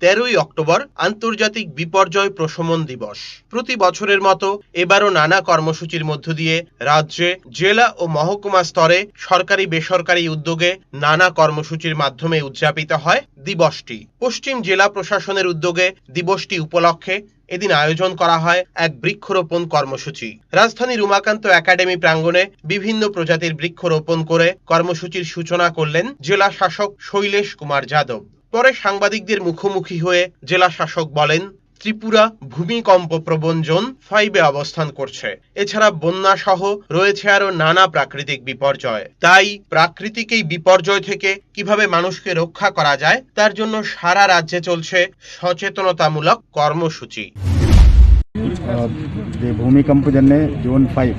তেরোই অক্টোবর আন্তর্জাতিক বিপর্যয় প্রশমন দিবস। প্রতি বছরের মতো এবারও নানা কর্মসূচির মধ্য দিয়ে রাজ্যে, জেলা ও মহকুমা স্তরে সরকারি বেসরকারি উদ্যোগে নানা কর্মসূচির মাধ্যমে উদযাপিত হয় দিবসটি। পশ্চিম জেলা প্রশাসনের উদ্যোগে দিবসটি উপলক্ষে এদিন আয়োজন করা হয় এক বৃক্ষরোপণ কর্মসূচি। রাজধানীর উমাকান্ত একাডেমি প্রাঙ্গণে বিভিন্ন প্রজাতির বৃক্ষরোপণ করে কর্মসূচির সূচনা করলেন জেলা শাসক শৈলেশ কুমার যাদব। পরে সাংবাদিকদের মুখোমুখি হয়ে জেলা শাসক বলেন, ত্রিপুরা ভূমিকম্প প্রবণ জোন ফাইভে অবস্থান করছে। এছাড়া বন্যা সহ রয়েছে আরও নানা প্রাকৃতিক বিপর্যয়। তাই প্রাকৃতিক এই বিপর্যয় থেকে কীভাবে মানুষকে রক্ষা করা যায়, তার জন্য সারা রাজ্যে চলছে সচেতনতামূলক কর্মসূচি। ভূমিকম্প জন্যে জোন ফাইভ,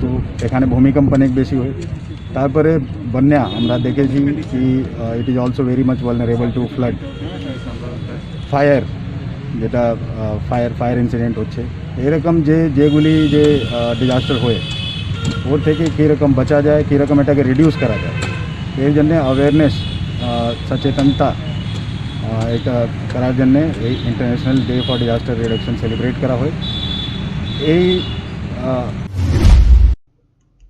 তো এখানে ভূমিকম্প অনেক বেশি হয়। তারপরে বন্যা আমরা দেখেছি কি it is also very much vulnerable to flood fire যেটা ফায়ার ফায়ার ইনসিডেন্ট হচ্ছে এরকম যে যেগুলি যে ডিজাস্টার হয়ে ওর থেকে কীরকম বাঁচা যায় কীরকম এটাকে রিডিউস করা যায় এর জন্য অ্যাওয়ারনেস সচেতনতা আহ, এটা করার জন্যে এই international day for disaster reduction celebrate করা হয় এই